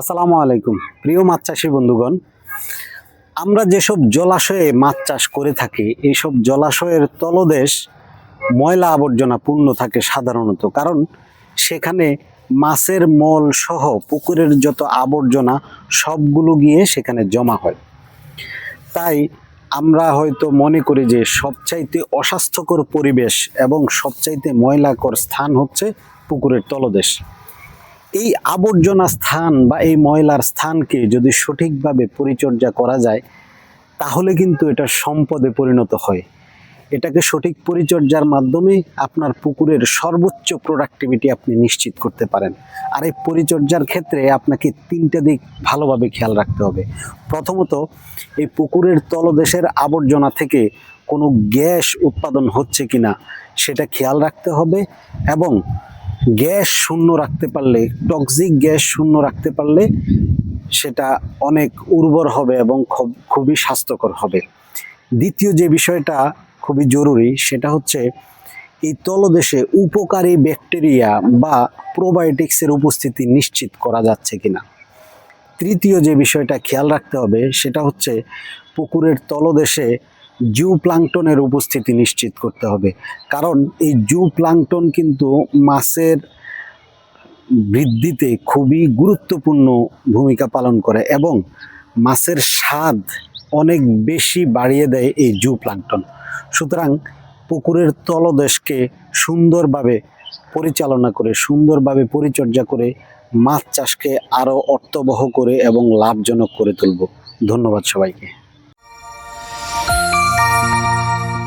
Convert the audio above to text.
আসসালামু আলাইকুম। প্রিয় মাছ চাষী বন্ধুগণ, আমরা যেসব জলাশয়ে মাছ চাষ করে থাকি এইসব জলাশয়ের তলদেশ ময়লা আবর্জনা পূর্ণ থাকে সাধারণত। কারণ সেখানে মাছের মল সহ পুকুরের যত আবর্জনা, সবগুলো গিয়ে সেখানে জমা হয়। তাই আমরা হয়তো মনে করি যে সবচাইতে অস্বাস্থ্যকর পরিবেশ এবং সবচাইতে ময়লাকর স্থান হচ্ছে পুকুরের তলদেশ। এই আবর্জনা স্থান বা এই ময়লার স্থানকে যদি সঠিকভাবে পরিচর্যা করা যায়, তাহলে কিন্তু এটা সম্পদে পরিণত হয়। এটাকে সঠিক পরিচর্যার মাধ্যমে আপনার পুকুরের সর্বোচ্চ প্রোডাক্টিভিটি আপনি নিশ্চিত করতে পারেন। আর এই পরিচর্যার ক্ষেত্রে আপনাকে তিনটা দিক ভালোভাবে খেয়াল রাখতে হবে। প্রথমত, এই পুকুরের তলদেশের আবর্জনা থেকে কোনো গ্যাস উৎপাদন হচ্ছে কিনা, সেটা খেয়াল রাখতে হবে এবং গ্যাস শূন্য রাখতে পারলে টক্সিক গ্যাস শূন্য রাখতে পারলে সেটা অনেক উর্বর হবে এবং খুব, খুবই স্বাস্থ্যকর হবে। দ্বিতীয় যে বিষয়টা খুবই জরুরি সেটা হচ্ছে এই তলদেশে উপকারী ব্যাকটেরিয়া বা প্রোবায়োটিক্সের উপস্থিতি নিশ্চিত করা যাচ্ছে কিনা। তৃতীয় যে বিষয়টা খেয়াল রাখতে হবে সেটা হচ্ছে পুকুরের তলদেশে জু প্লাংটনের উপস্থিতি নিশ্চিত করতে হবে। কারণ এই জু প্লাংটন কিন্তু মাছের বৃদ্ধিতে খুবই গুরুত্বপূর্ণ ভূমিকা পালন করে এবং মাছের স্বাদ অনেক বেশি বাড়িয়ে দেয় এই জু প্লাংটন সুতরাং পুকুরের তলদেশকে সুন্দরভাবে পরিচালনা করে, সুন্দরভাবে পরিচর্যা করে মাছ চাষকে আরও অর্থবহ করে এবং লাভজনক করে তুলব। ধন্যবাদ সবাইকে।